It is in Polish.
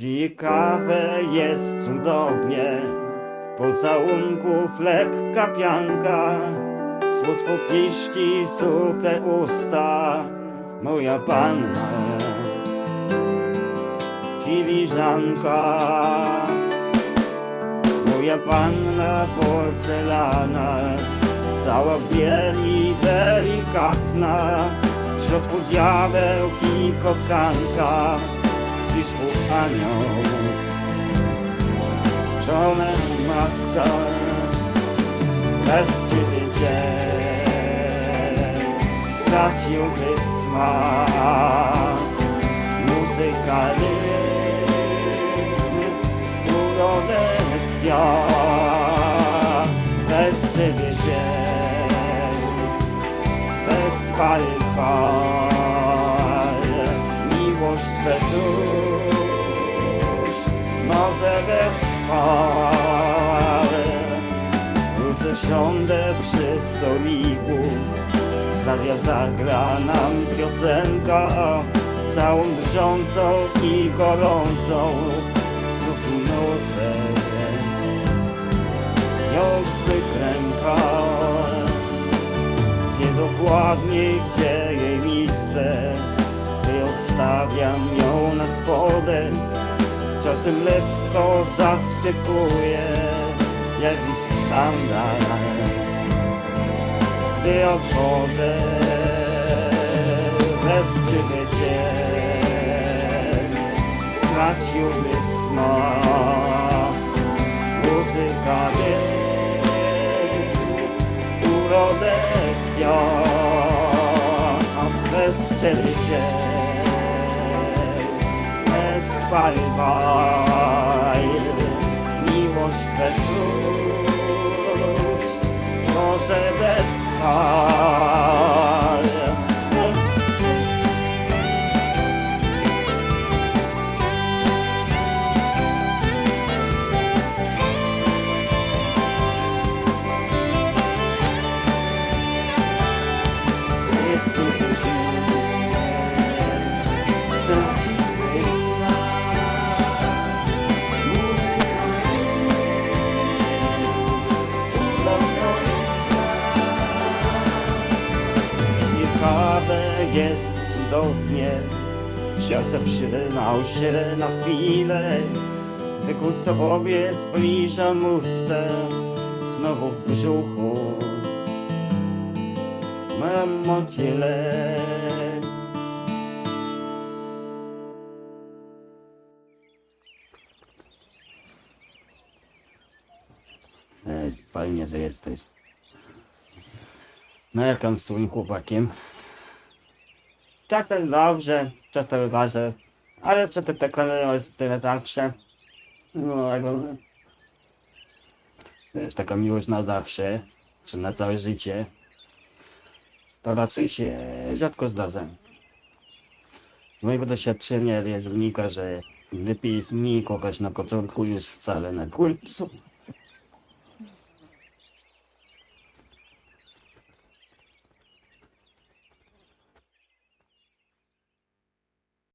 Pij kawę, jest cudownie, pocałunków lekka pianka, słodko piszki, suche usta, moja panna, filiżanka, moja panna porcelana, cała bieli delikatna, w środku diabeł i liczbą anioł, żonę matka, bez ciebie dzień straciłby smak, muzyka rytm, kwiat, bez ciebie dzień bez fal stawia zagra nam piosenka, całą drżącą i gorącą, znów nucę ją w swych rękach. Wie dokładnie gdzie jej miejsce Gdy odstawiam ją na spodek Czasem lekko zaskakuje Jakiś standard Gdy odchodzę ciebie dzień. Straciłby smak Muzyka rytm urodę kwiat, a ciebie dzień, bez baj, Ciekawe jest cudownie, świat zaprzynał się na chwilę, gdy ku tobie zbliżam ustę, znowu w brzuchu mam motyle. Fajnie, że jesteś. No jak tam z twoim chłopakiem? Czasem dobrze, czasem gorzej, ale co to tak jest tyle zawsze. No, jakby... Wiesz, taka miłość na zawsze, czy na całe życie, to raczej się rzadko zdarza. Z mojego doświadczenia jest wynika, że lepiej jest mi kochać na początku już wcale na końcu.